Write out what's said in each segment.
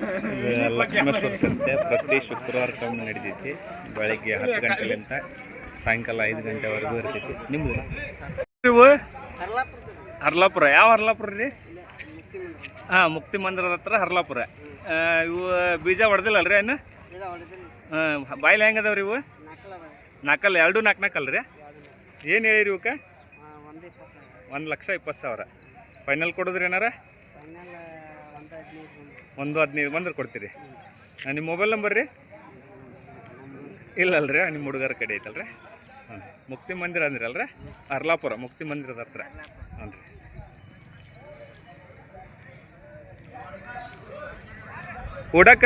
ಇದು ಲಕ್ಷ್ಮೇಶ್ವರ ಸಂತೆ ಪ್ರತಿ ಶುಕ್ರವಾರಕ್ಕೊಮ್ಮೆ ನಡೀತೈತಿ. ಬೆಳಗ್ಗೆ ಹತ್ತು ಗಂಟೆಲಿಂದ ಸಾಯಂಕಾಲ ಐದು ಗಂಟೆವರೆಗೂ ಇರ್ತೈತಿ. ನಿಮ್ದು? ಇವು ಹರ್ಲಾಪುರ ಯಾವ ಹರ್ಲಾಪುರ ರೀ? ಹಾಂ ಮುಕ್ತಿ ಮಂದಿರದ ಹತ್ರ ಹರ್ಲಾಪುರ ಇವು ಬೀಜ ಹೊಡೆದಿಲ್ಲಲ್ರಿ ಏನು? ಹಾಂ ಬಾಯ್ಲಿ ಹೆಂಗದವ್ರಿ ಇವು? ನಾಲ್ಕಲ್ಲ ಎರಡು ನಾಲ್ಕು ನಾಲ್ಕಲ್ಲ ರೀ? ಏನು ಹೇಳಿರಿ ಇವಕ್ಕೆ? ಒಂದು ಲಕ್ಷ ಇಪ್ಪತ್ತು ಸಾವಿರ. ಫೈನಲ್ ಕೊಡೋದ್ರಿ ಏನಾರ? ಒಂದು ಹದಿನೈದು ಬಂದ್ರೆ ಕೊಡ್ತೀರಿ. ನಿಮ್ಮ ಮೊಬೈಲ್ ನಂಬರ್ ರೀ? ಇಲ್ಲಲ್ರಿ ನಿಮ್ಮ ಹುಡುಗರ ಕಡೆ ಐತಲ್ರಿ. ಹ್ಞೂ, ಮುಕ್ತಿ ಮಂದಿರ ಅಂದ್ರಲ್ರಿ? ಅರ್ಲಾಪುರ, ಮುಕ್ತಿ ಮಂದಿರದ ಹತ್ರ. ಹ್ಞೂ ರೀ. ಊಟಕ್ಕ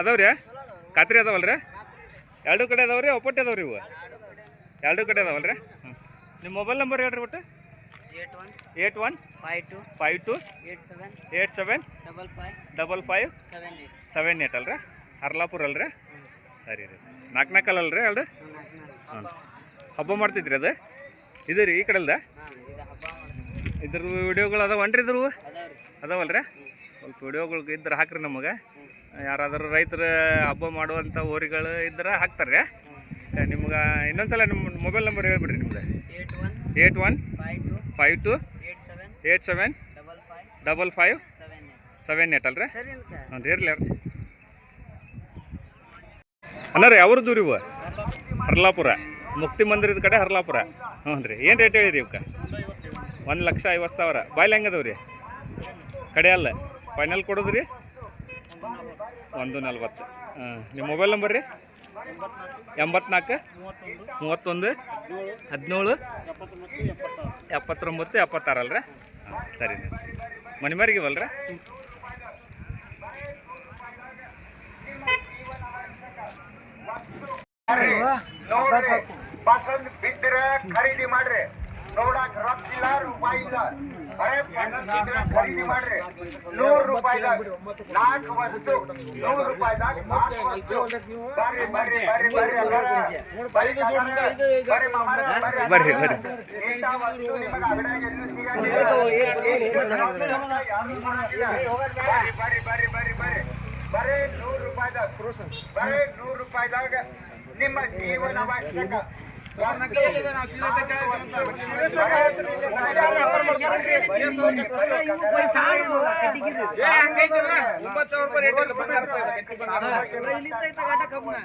ಅದಾವ್ರಿ ಖಾತ್ರಿ ಅದಾವಲ್ರಿ? ಎರಡು ಕಡೆ ಅದಾವ್ರಿ ಒಪ್ಪಟ್ಟೆ ಅದಾವ್ರಿ ಇವು? ಎರಡು ಕಡೆ ಅದಾವಲ್ರಿ? ಹ್ಞೂ. ನಿಮ್ಮ ಮೊಬೈಲ್ ನಂಬರ್ ಹೇಳ್ರಿ ಒಟ್ಟು. Eight one five two five two eight seven eight seven double five double five seven eight seven eight ಅಲ್ರಿ? ಹರ್ಲಾಪುರ ಅಲ್ರಿ? ಸರಿ ರೀ. ನಾಲ್ಕು ನಾಲ್ಕಲ್ಲ ಅಲ್ರಿ? ಅಲ್ರಿ ಹಬ್ಬ ಹಬ್ಬ ಮಾಡ್ತಿದ್ರಿ ಅದು? ಇದು ರೀ ಈ ಕಡೆ ಅಲ್ದ ಹಾಂ ಇದ್ರದ್ದು ವಿಡಿಯೋಗಳು ಅದಾವನ್ರಿ ಇದ್ರ ಅದಾವಲ್ರಿ? ಸ್ವಲ್ಪ ವಿಡಿಯೋಗಳು ಇದ್ರೆ ಹಾಕ್ರಿ ನಮಗೆ. ಯಾರಾದರೂ ರೈತರು ಹಬ್ಬ ಮಾಡುವಂಥ ಹೋರಿಗಳು ಇದ್ರೆ ಹಾಕ್ತಾರೆ. ನಿಮ್ಗೆ ಇನ್ನೊಂದ್ಸಲ ನಿಮ್ಮ ಮೊಬೈಲ್ ನಂಬರ್ ಹೇಳ್ಬಿಡ್ರಿ ನಿಮ್ದು eight one eight one five two five two eight seven double five seven eight ಅಲ್ರಿ? ಹ್ಞೂ ರೀ ಇರ್ಲಿ ಇರ್ಲಿ. ಅಣ್ಣ ರೀ ಅವ್ರದ್ದು ಇವು? ಹರ್ಲಾಪುರ. ಮುಕ್ತಿ ಮಂದಿರದ ಕಡೆ ಹರ್ಲಾಪುರ. ಹ್ಞೂ ರೀ. ಏನು ರೇಟ್ ಹೇಳಿರಿ ಇವಕ್ಕೆ? ಒಂದು ಲಕ್ಷ ಐವತ್ತು ಸಾವಿರ. ಬಾಯ್ಲಿ ಹೆಂಗದವ್ ರೀ? ಕಡೆ ಅಲ್ಲ. ಫೈನಲ್ ಕೊಡೋದು ರೀ ಒಂದು ನಲ್ವತ್ತು. ಹಾಂ ನಿಮ್ಮ ಮೊಬೈಲ್ ನಂಬರ್ ರೀ? ಎಂಬತ್ನಾಲ್ಕು, ಮೂವತ್ತೊಂದು, ಹದಿನೇಳು, ಎಪ್ಪತ್ತೊಂಬತ್ತು ಎಪ್ಪತ್ತಾರು ಅಲ್ರಿ ಹಾಂ, ಸರಿ. ಮನೆ ಬಿದ್ದರೆ, ಖರೀದಿ ಮಾಡ್ರಿ. ನೋಡಕ್ ರೊಕ್ಕ ಇಲ್ಲ ರೂಪಾಯಿ ಇಲ್ಲ. ಬರೇ ಪಸಂದ್ ಬಿದ್ದರೆ ಖರೀದಿ ಮಾಡ್ರಿ ನೂರು ರೂಪಾಯಿದಾಗ ನಾಲ್ಕು ವಸ್ತು ನೂರು ರೂಪಾಯಿದಾಗ ನಾಲ್ಕು ವಸ್ತು ಬರ್ರಿ ಬರ್ರಿ ಬರ್ರಿ ಬರ್ರಿ ಬರ್ರಿ ಮಾಮಾರ, ಬರ್ರಿ ಬರ್ರಿ ಇಂಥ ವಸ್ತು ನಿಮಗೆ ಅಂಗಡ್ಯಾಗ ಎಲ್ಲೂ ಸಿಗಲ್ಲ. ಬರ್ರಿ ಬರ್ರಿ ಬರ್ರಿ ಬರ್ರಿ ಬರ್ರಿ ಬರೇ ನೂರು ರೂಪಾಯಿದಾಗ ಬರೇ ನೂರು ರೂಪಾಯಿದಾಗ ನಿಮ್ಮ ಜೀವನ ಅವಶ್ಯಕ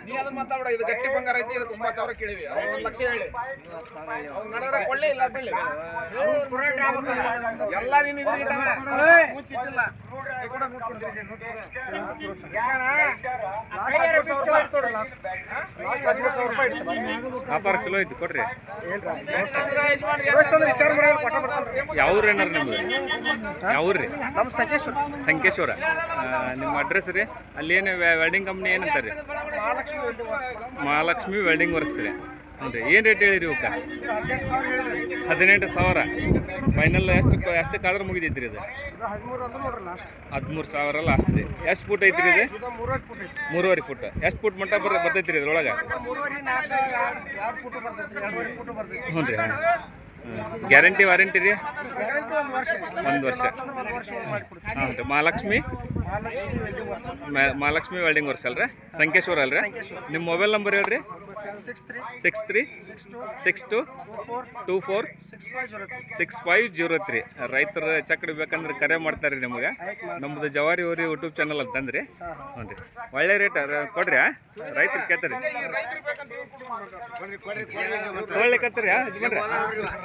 ನೀ ಅದನ್ನ ಮಾತಾಡ ಇದು ಗಟ್ಟಿ ಬಂಗಾರ ಐತಿ ಇದಕ್ಕೆ ಒಂಬತ್ತು ಸಾವಿರ ಕೇಳಿವಿ ಅವ್ನು ಒಂದು ಲಕ್ಷ ಹೇಳಿ ಅವ್ನು ನಡೆದ್ರೆ ಕೊಳ್ಳೆ ಇಲ್ಲ ಬೆಳ್ಳಿ ಎಲ್ಲ ನೀನು ಇದ್ರ ಇಟ್ಟಾನ ಮುಚ್ಚಿಟ್ಟಿಲ್ಲ ಈ ಕೂಡ ನೋಡ್ಕೊಡ್ತೀನಿ ವ್ಯಾಪಾರ ಚಲೋ ಐತಿ, ಕೊಡ್ರಿ. ಯಾವ್ರ ಏನಾರ ನಿಮ್ದು? ಯಾವ್ರಿ ನಮ್ಮ ಸಂಕೇಶ್ವರ. ಸಂಕೇಶ್ವರ ನಿಮ್ಮ ಅಡ್ರೆಸ್ ರೀ? ಅಲ್ಲಿ ಏನು ವೆಲ್ಡಿಂಗ್ ಕಂಪ್ನಿ ಏನಂತಾರೆ ಮಹಾಲಕ್ಷ್ಮಿ ವೆಲ್ಡಿಂಗ್ ವರ್ಕ್ಸ್ ರೀ. ಹ್ಞೂ ರೀ ಏನು ರೇಟ್ ಹೇಳಿರಿ ಇವಕ್ಕೆ? ಹದಿನೆಂಟು ಸಾವಿರ. ಫೈನಲ್ ಎಷ್ಟು ಎಷ್ಟಕ್ಕಾದ್ರೆ ಮುಗಿದೈತ್ರಿ ಇದು? ಇದು ಹದಿಮೂರು ಸಾವಿರ ಲಾಸ್ಟ್ ರೀ. ಎಷ್ಟು ಫುಟ್ ಐತ್ರಿ ಇದು? ಮೂರುವರೆ ಫುಟ್ ಎಷ್ಟು ಫುಟ್ ಮಟ್ಟ ಬರ್ ಬರ್ತೈತ್ರಿ ಇದ್ರೊಳಗೆ? ಹ್ಞೂ ರೀ ಗ್ಯಾರಂಟಿ ವಾರಂಟಿ ರೀ? ಒಂದು ವರ್ಷ. ಹ್ಞೂ ಹಾಂ ರೀ. ಮಹಾಲಕ್ಷ್ಮಿ? ಮಹಾಲಕ್ಷ್ಮಿ ವೆಲ್ಡಿಂಗ್ ವರ್ಕ್ಸ್ ಅಲ್ರಿ? ಸಂಕೇಶ್ವರ ಅಲ್ರಿ? ನಿಮ್ಮ ಮೊಬೈಲ್ ನಂಬರ್ ಹೇಳ್ರಿ. Six three six three six two six two four two four six five zero three six five zero three ರೈತರ ಚಕ್ರ ಬೇಕಂದ್ರೆ ಕರೆ ಮಾಡ್ತಾರೆ ನಿಮಗೆ. ನಮ್ದು ಜವಾರಿ ಊರಿ ಯೂಟ್ಯೂಬ್ ಚಾನಲ್ ಅಂತಂದ್ರಿ ಹ್ಞೂ ರೀ ಒಳ್ಳೆ ರೇಟ್ ಕೊಡ್ರಿ ರೈತರು ಕೇಳ್ತಾರೆ. ತೊಗೊಳ್ಲಿಕತ್ತೀರಿ ಹಸ್ಬೆಂಡ್ರಿ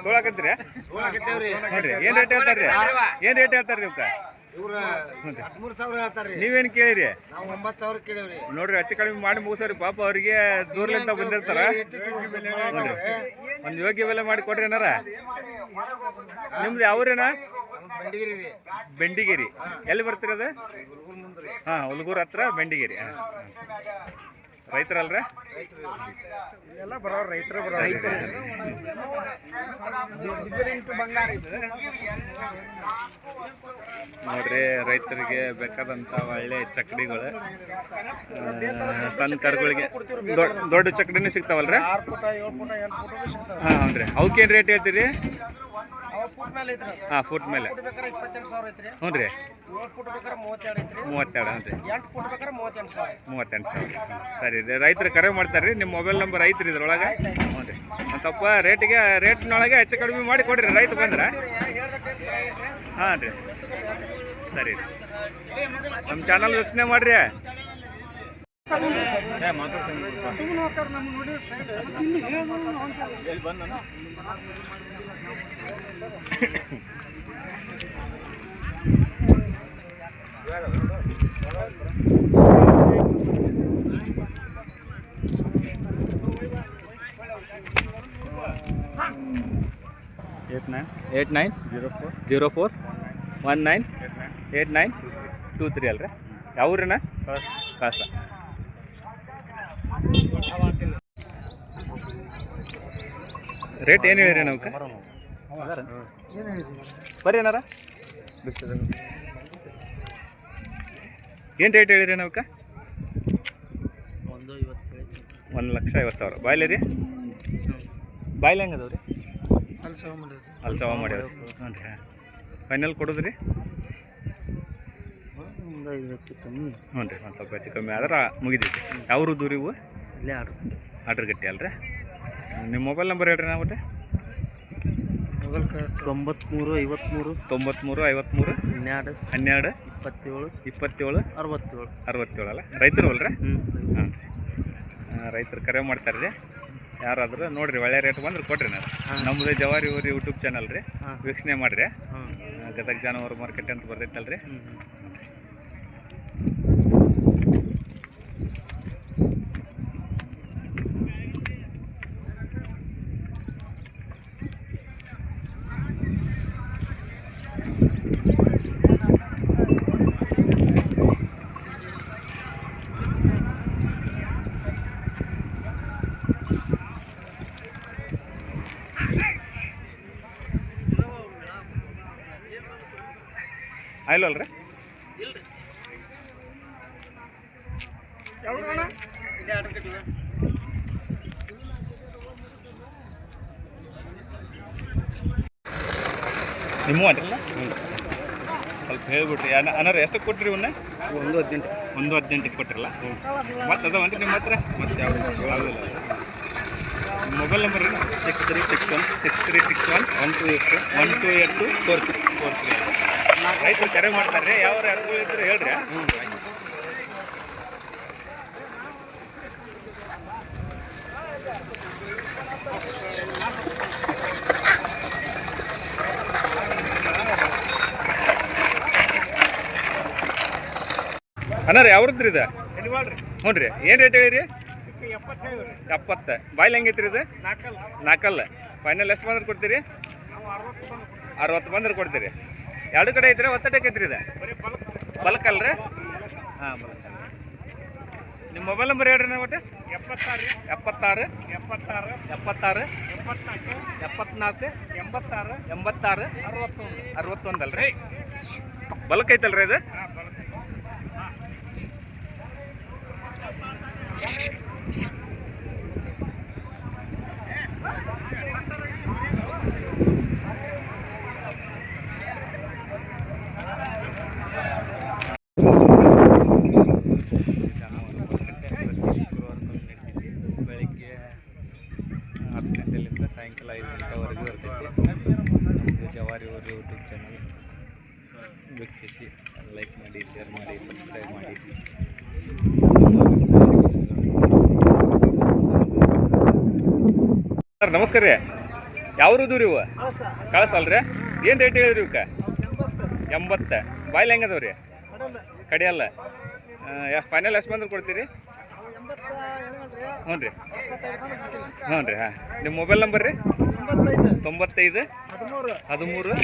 ತೊಗೊಳಕತ್ತೀರಿ ನೋಡ್ರಿ. ಏನು ರೇಟ್ ಹೇಳ್ತಾರೆ? ಏನು ರೇಟ್ ಹೇಳ್ತಾರೆ ಸಾವಿರ ಹೇಳ್ತಾರ್ರಿ. ನೀವೇನು ಕೇಳಿರಿ? ನಾವು ಒಂಬತ್ತು ಸಾವಿರ ಕೇಳೇವ್ರಿ. ನೋಡ್ರಿ ಹೆಚ್ಚು ಕಡಿಮೆ ಮಾಡಿ ಮುಗಿಸೋರಿ ಪಾಪ ಅವ್ರಿಗೆ ದೂರ್ಲಿಂದ ಬಂದಿರ್ತಾರ. ಒಂದ್ ಯೋಗ್ಯ ಬೆಲೆ ಮಾಡಿ ಕೊಡ್ರಿ ಏನಾರ? ನಿಮ್ದು ಯಾವ್ರೇನ? ಬೆಂಡಿಗಿರಿ ಎಲ್ಲಿ ಬರ್ತೀರ ಅದು? ಹಾಂ ಹುಲ್ಗೂರ್ ಹತ್ರ ಬೆಂಡಿಗಿರಿ. ಹಾಂ. ರೈತರಲ್ರ? ಎಲ್ಲ ಬರೋ ರೈತರು ಬರೋ ನೋಡ್ರಿ ರೈತರಿಗೆ ಬೇಕಾದಂಥ ಒಳ್ಳೆ ಚಕ್ಡಿಗಳು ಸಣ್ಣ ಕರುಗಳಿಗೆ. ದೊಡ್ಡ ಚಕ್ಡಿನೂ ಸಿಗ್ತಾವಲ್ರಿ? ಹಾಂ ಹ್ಞೂ ರೀ ಅವಕ್ಕೇನು ರೇಟ್ ಹೇಳ್ತೀರಿ? ಫುಟ್ ಮೇಲೆ ಐತ್ರಿ? ಹಾಂ ಫುಟ್ ಮೇಲೆ. ಫುಟ್ ಬೇಕಾರೆ ಇಪ್ಪತ್ತೆಂಟು ಸಾವಿರ ಐತ್ರಿ. ಹ್ಞೂ ರೀ. ಏಳು ಫುಟ್ ಬೇಕಾರೆ ಮೂವತ್ತೆರಡು ಐತ್ರಿ. ಮೂವತ್ತೆರಡು ಹ್ಞೂ ರೀ. ಎಂಟು ಫುಟ್ ಬೇಕಾರೆ ಮೂವತ್ತೆಂಟು ಸಾವಿರ. ಮೂವತ್ತೆಂಟು ಸಾವಿರ. ಸರಿ ರೀ ರೈತರು ಕರೆ ಮಾಡ್ತಾರೆ ರೀ ನಿಮ್ಮ ಮೊಬೈಲ್ ನಂಬರ್ ಐತ್ರಿ ಇದ್ರೊಳಗೆ? ಹ್ಞೂ ರೀ. ಒಂದು ಸ್ವಲ್ಪ ರೇಟಿಗೆ ರೇಟ್ನೊಳಗೆ ಹೆಚ್ಚು ಕಡಿಮೆ ಮಾಡಿ ಕೊಡಿರಿ ರೈತ ಬಂದ್ರೆ. ಹಾಂ ರೀ. ಸರಿ ರೀ. ನಮ್ಮ ಚಾನಲ್ ವೀಕ್ಷಣೆ ಮಾಡಿರಿ. Eight nine eight nine zero four zero four one nine eight nine two three ಅಲ್ರಿ ಯಾವ ಊರಿನ ಕಾಸ ರೇಟ್ ಏನು ಹೇಳಿರಿ ನಾವು ಬರ್ರಿ ಏನಾರ ಏನು ರೇಟ್ ಹೇಳಿರಿ ನಾವು ಒಂದು ಇವತ್ತು ಒಂದು ಲಕ್ಷ ಐವತ್ತು ಸಾವಿರ. ಬಾಯ್ಲಿ ರೀ ಬಾಯ್ಲಿ ಹೆಂಗೆ ಅದಾವ್ರಿ? ರೀ ಅಲ್ಲಿ ಸವ ಹ್ಞೂ ರೀ ಫೈನಲ್ ಕೊಡೋದು ರೀ ಒಂದು ಐವತ್ತು ಕಮ್ಮಿ. ಹ್ಞೂ ರೀ ಒಂದು ಸ್ವಲ್ಪ ಹೆಚ್ಚು ಕಮ್ಮಿ. ಆದ್ರೆ ಮುಗಿದೈತಿ. ಯಾವ ದೂರಿವು ಇಲ್ಲೇ ಆಡು ಆರ್ಡ್ರ್ ಗಟ್ಟಿ ಅಲ್ರಿ ನಿಮ್ಮ ಮೊಬೈಲ್ ನಂಬರ್ ಹೇಳ್ರಿ ನಾವು ತೊಂಬತ್ಮೂರು ಐವತ್ಮೂರು ತೊಂಬತ್ಮೂರು ಐವತ್ಮೂರು ಹನ್ನೆರಡು ಹನ್ನೆರಡು ಇಪ್ಪತ್ತೇಳು ಇಪ್ಪತ್ತೇಳು ಅರವತ್ತೇಳು. ಅರವತ್ತೇಳು ಅಲ್ಲ? ರೈತರು ಅಲ್ರಿ ಹಾಂ. ರೈತರು ಕರೆ ಮಾಡ್ತಾರೆ ರೀ ಯಾರಾದರೂ ನೋಡಿರಿ ಒಳ್ಳೆ ರೇಟ್ ಬಂದ್ರೆ ಕೊಡ್ರಿ ನಾನು ನಮ್ಮದೇ ಜವಾರಿ ಊರಿ ಯೂಟ್ಯೂಬ್ ಚಾನಲ್ ರೀ. ವೀಕ್ಷಣೆ ಮಾಡಿರಿ. ಗದಗ ಜಾನುವಾರು ಮಾರ್ಕೆಟ್ ಅಂತ ಬರ್ತೈತಲ್ರಿ ಹ್ಞೂ ಆಯ್ಲಲ್ರಿ ನಿಮ್ಮ ಅಡ್ರಲ್ಲ ಸ್ವಲ್ಪ ಹೇಳ್ಬಿಟ್ರಿ ಅನ್ನ ಎಷ್ಟಕ್ಕೆ ಎಷ್ಟು ಕೊಟ್ರಿ ಇವನ್ನ? ಒಂದು ಹದಿನೆಂಟು. ಒಂದು ಹದಿನೆಂಟಕ್ಕೆ ಕೊಟ್ಟಿರಲ್ಲ? ಮತ್ತೆ ಅದಾವನ್ರಿ ನಿಮ್ಮ ಹತ್ರ? ಮತ್ತೆ ಯಾವುದು mobile number six three six one. Six three six one. One two eight one two eight two four three. Four three. ರೈತರು ಕರೆ ಮಾಡ್ತಾರೆ. ಯಾವ ಇದ್ರೆ ಹೇಳ್ರಿ. ಅಣ್ಣ ರೀ ಅವ್ರದ್ರಿ ಇದು? ಹ್ಞೂ ರೀ. ಏನು ರೇಟ್ ಹೇಳಿರಿ? ಎಪ್ಪತ್ತು. ಬಾಯ್ಲ್ ಹೆಂಗೈತ್ರಿ ಇದು? ನಾಲ್ಕಲ್ಲ ಫೈನಲ್ ಎಷ್ಟು ಬಂದ್ರೆ ಕೊಡ್ತೀರಿ? ಅರವತ್ತು ಬಂದ್ರೆ ಕೊಡ್ತೀರಿ. ಎರಡು ಕಡೆ ಐತ್ರಿ ಒತ್ತಟಕ್ಕೆ ಐತ್ರಿ ಇದೆ. ಬಲಕಲ್ರಿ ಅಲ್ರಿ? ಹಾಂ ಬಲ್ಕ್ ನಿಮ್ಮ ಮೊಬೈಲ್ ನಂಬರ್ ಹೇಳ್ರಿ ನಾವು ಒಟ್ಟು? ಎಪ್ಪತ್ತಾರು ಎಪ್ಪತ್ತಾರು ಎಪ್ಪತ್ತಾರು ಎಪ್ಪತ್ತಾರು ಎಪ್ಪತ್ನಾಲ್ಕು ಎಪ್ಪತ್ನಾಲ್ಕು ಎಂಬತ್ತಾರು ಎಂಬತ್ತಾರು ಅರವತ್ತೊಂದು. ಅರವತ್ತೊಂದು ಅಲ್ರಿ ಬಲ್ಕ್ ಐತಲ್ರಿ ಇದು ಬೆಳಿಗ್ಗೆ ಹತ್ತು ಗಂಟೆಲಿಂದ ಸಾಯಂಕಾಲ ಐದು ಗಂಟೆವರೆಗೂ ಇರ್ತೈತಿ ನಮ್ಮದು ಜವಾರಿ ಊರು ಯೂಟ್ಯೂಬ್ ಚಾನಲ್ ವೀಕ್ಷಿಸಿ ಲೈಕ್ ಮಾಡಿ ಶೇರ್ ಮಾಡಿ ಸಬ್ಸ್ಕ್ರೈಬ್ ಮಾಡಿ ಸರ್ ನಮಸ್ಕಾರ ರೀ. ಯಾವ ರೀ ಇವು? ಕಳಸಲ್ರಿ ಏನು ರೇಟ್ ಹೇಳಿದ್ರಿ ಇವಕ್ಕೆ? ಎಂಬತ್ತು. ಬಾಯ್ಲ್ ಹೆಂಗದವ ರೀ? ಕಡಿಯಲ್ಲ. ಫೈನಲ್ ಎಷ್ಟು ಬಂದ್ರೆ ಕೊಡ್ತೀರಿ? ಹ್ಞೂ ರೀ. ಹ್ಞೂ ರೀ ಹಾಂ. ನಿಮ್ಮ ಮೊಬೈಲ್ ನಂಬರ್ ರೀ? ತೊಂಬತ್ತೈದು. ಹದಿಮೂರು.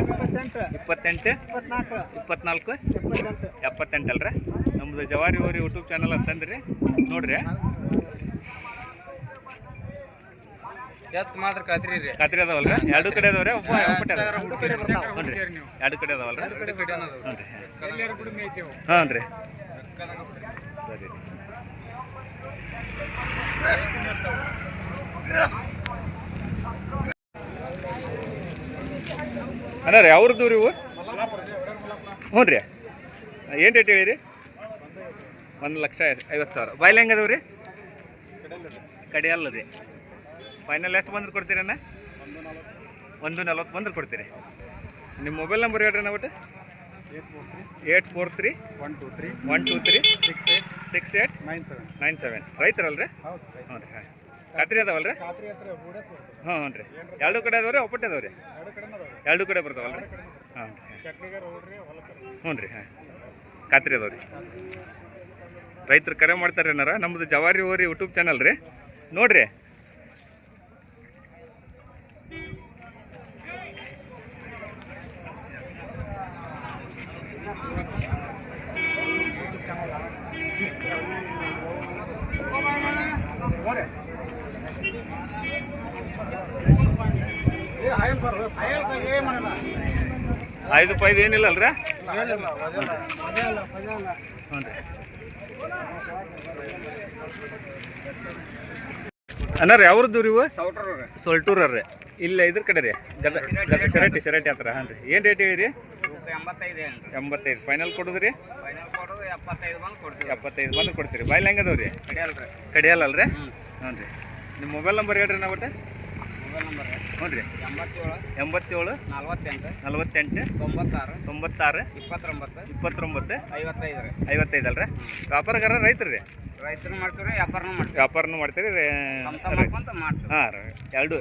ಇಪ್ಪತ್ತೆಂಟು. ಇಪ್ಪತ್ನಾಲ್ಕು. ಎಪ್ಪತ್ತೆಂಟಲ್ರಿ ನಮ್ಮದು ಜವಾರಿ ಓರಿ ಯೂಟ್ಯೂಬ್ ಚಾನಲ್ ಅಂತಂದ್ರಿ ನೋಡ್ರಿ. ಎತ್ತು ಮಾತ್ರ ಖಾತ್ರಿ ರೀ. ಖಾತ್ರಿ ಎರಡು ಕಡೆ ಅದಾವ್ರಿ? ಒಬ್ಬ ಒಬ್ಬಟ್ಟೆ ಅದಾವ ಹ್ಞೂ ರೀ. ಎರಡು ಕಡೆ ಅದಾವಲ್ರಿ? ಹ್ಞೂ ರೀ. ಸರಿ ರೀ. ಅಣ್ಣ ರೀ ಅವ್ರದ್ದು ರೀ ಇವು ಹ್ಞೂ ರೀ. ಏನು ರೇಟ್ ಹೇಳಿರಿ? ಒಂದು ಲಕ್ಷ ಐವತ್ತು ಸಾವಿರ. ಬಾಯ್ಲೆ ಹೆಂಗೆ ಅದಾವೆ ರೀ? ಕಡೆ ಅಲ್ಲ ರೀ ಫೈನಲ್ ಎಷ್ಟು ಬಂದ್ರೆ ಕೊಡ್ತೀರಣ್ಣ ಒಂದು ನಲ್ವತ್ತು ಬಂದ್ರೆ ಕೊಡ್ತೀರಿ. ನಿಮ್ಮ ಮೊಬೈಲ್ ನಂಬರ್ ಹೇಳ್ರಿ ನಾವು ಒಟ್ಟು. Eight four three. One two three. One two three six eight. Six eight nine seven. Nine seven ರೈತರಲ್ರಿ? ಹ್ಞೂ ರೀ, ಹಾಂ. ಖಾತ್ರಿ ಅದಾವಲ್ಲ ರೀ ಹ್ಞೂ ಹ್ಞೂ ರೀ. ಎರಡು ಕಡೆ ಅದಾವೆ ರೀ ಒಪ್ಪಟ್ಟೆ ಅದಾವೆ ರೀ ಎರಡು ಕಡೆ ಬರ್ತಾವಲ್ಲ ರೀ, ಹಾಂ. ಹ್ಞೂ ರೀ, ಹಾಂ. ಖಾತ್ರಿ ಅದಾವೆ ರೀ ರೈತರು ಕರೆ ಮಾಡ್ತಾರೆ ಏನಾರ ನಮ್ಮದು ಜವಾರಿ ಓರಿ ಯೂಟ್ಯೂಬ್ ಚಾನಲ್ ರೀ. ನೋಡ್ರಿ ಏ ಆಯಲ್ ಬರ್ ಆಯಲ್ ಕೈ ಏ ಮಾಡಲ್ಲ ಐದು ಪೈದು ಏನಿಲ್ಲ ಅಲ್ರಿ ಒದಲ್ಲ ಹ್ಞೂ ರೀ ಯಾವ್ರದ್ದು ರೀ ಇವು? ರೀ ಇಲ್ಲ ಇದ್ರ ಕಡೆ ರೀ. ಗದ ಗದ ಹತ್ರ ಹಾಂ ರೀ. ಏನು ರೇಟ್ ಹೇಳಿರಿ? ಎಂಬತ್ತೈದು ಎಂಬತ್ತೈದು ಫೈನಲ್ ಕೊಡುದ್ರಿ? ಎಪ್ಪತ್ತೈದು ಬಂದು ಕೊಡ್ತೀರಿ. ಬಾಯ್ಲಿ ಹೆಂಗದವ್ರಿ ಕಡಿಯಲ್ಲ ರೀ. ಕಡಿಯಲ್ಲ ಅಲ್ರಿ? ಹ್ಞೂ ರೀ. ನಿಮ್ಮ ಮೊಬೈಲ್ ನಂಬರ್ ಹೇಳ್ರಿ ನಾವು ಒಟ್ಟು. ಹ್ಞೂ ರೀ. ಎಂಬತ್ತೇಳು ಎಂಬತ್ತೇಳು ನಲ್ವತ್ತೆಂಟು ನಲವತ್ತೆಂಟು ತೊಂಬತ್ತಾರು ತೊಂಬತ್ತಾರು ಇಪ್ಪತ್ತೊಂಬತ್ತು ಇಪ್ಪತ್ತೊಂಬತ್ತು ಐವತ್ತೈದು ರೀ. ಐವತ್ತೈದು ಅಲ್ರಿ? ವ್ಯಾಪಾರಗಾರ ರೈತರು ರೀ? ರೈತರು ಮಾಡ್ತೀವಿ ರೀ ವ್ಯಾಪಾರನೂ ಮಾಡ್ತೀವಿ ವ್ಯಾಪಾರನೂ ಮಾಡ್ತೀರಿ ಹಾಂ ರೀ ಎರಡು.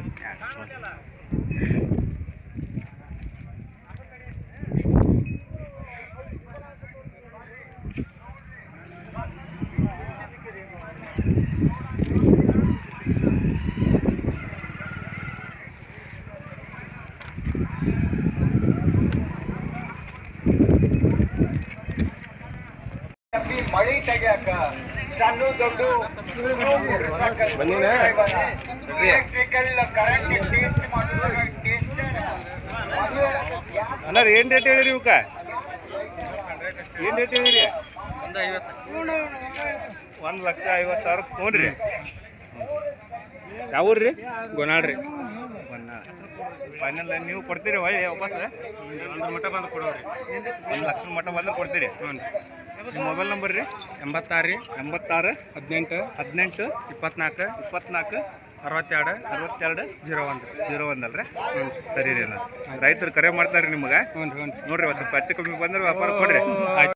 ಮಳಿ ತೆಗಿಯಾಕ ಸಣ್ಣ ದೊಡ್ಡ ಎಲೆಕ್ಟ್ರಿಕಲ್ ಕರೆಂಟ್ ಟೇಸ್ಟ್ ಏನು ರೇಟ್ ಹೇಳಿರಿ ಇವಕ್ಕ? ಏನ್ ರೇಟ್ ಹೇಳಿರಿ? ಒಂದು ಲಕ್ಷ ಐವತ್ತು ಸಾವಿರ ತೊಗೊಂಡ್ರಿ. ಯಾವ್ರಿ ಗೊನಾಡ್ರಿ ಫೈನಲ್ ನೀವು ಕೊಡ್ತೀರಿ ಹೊಳ್ಳಿ ವಾಪಸ್. ಒಂದು ಮಠ ಬಂದು ಕೊಡೋರಿ. ಒಂದು ಲಕ್ಷ ಮಟ್ಟ ಬಂದು ಕೊಡ್ತೀರಿ. ನಿಮ್ಮ ಮೊಬೈಲ್ ನಂಬರ್ ರೀ? ಎಂಬತ್ತಾರು ರೀ ಎಂಬತ್ತಾರು ಹದಿನೆಂಟು ಹದಿನೆಂಟು ಇಪ್ಪತ್ನಾಲ್ಕು ಇಪ್ಪತ್ನಾಲ್ಕು ಅರವತ್ತೆರಡು ಅರವತ್ತೆರಡು ಜೀರೋ ಒಂದು ಜೀರೋ ಒಂದು ಅಲ್ರಿ? ಸರಿ ರೀ ಅಣ್ಣ. ರೈತರು ಕರೆ ಮಾಡ್ತಾರೆ ನಿಮಗೆ. ಹ್ಞೂ ರೀ ಹ್ಞೂ ನೋಡ್ರಿ ಒಂದು ಸ್ವಲ್ಪ ಹೆಚ್ಚು ಕಮ್ಮಿ ಬಂದ್ರೆ ವ್ಯಾಪಾರ ಕೊಡಿರಿ. ಆಯ್ತು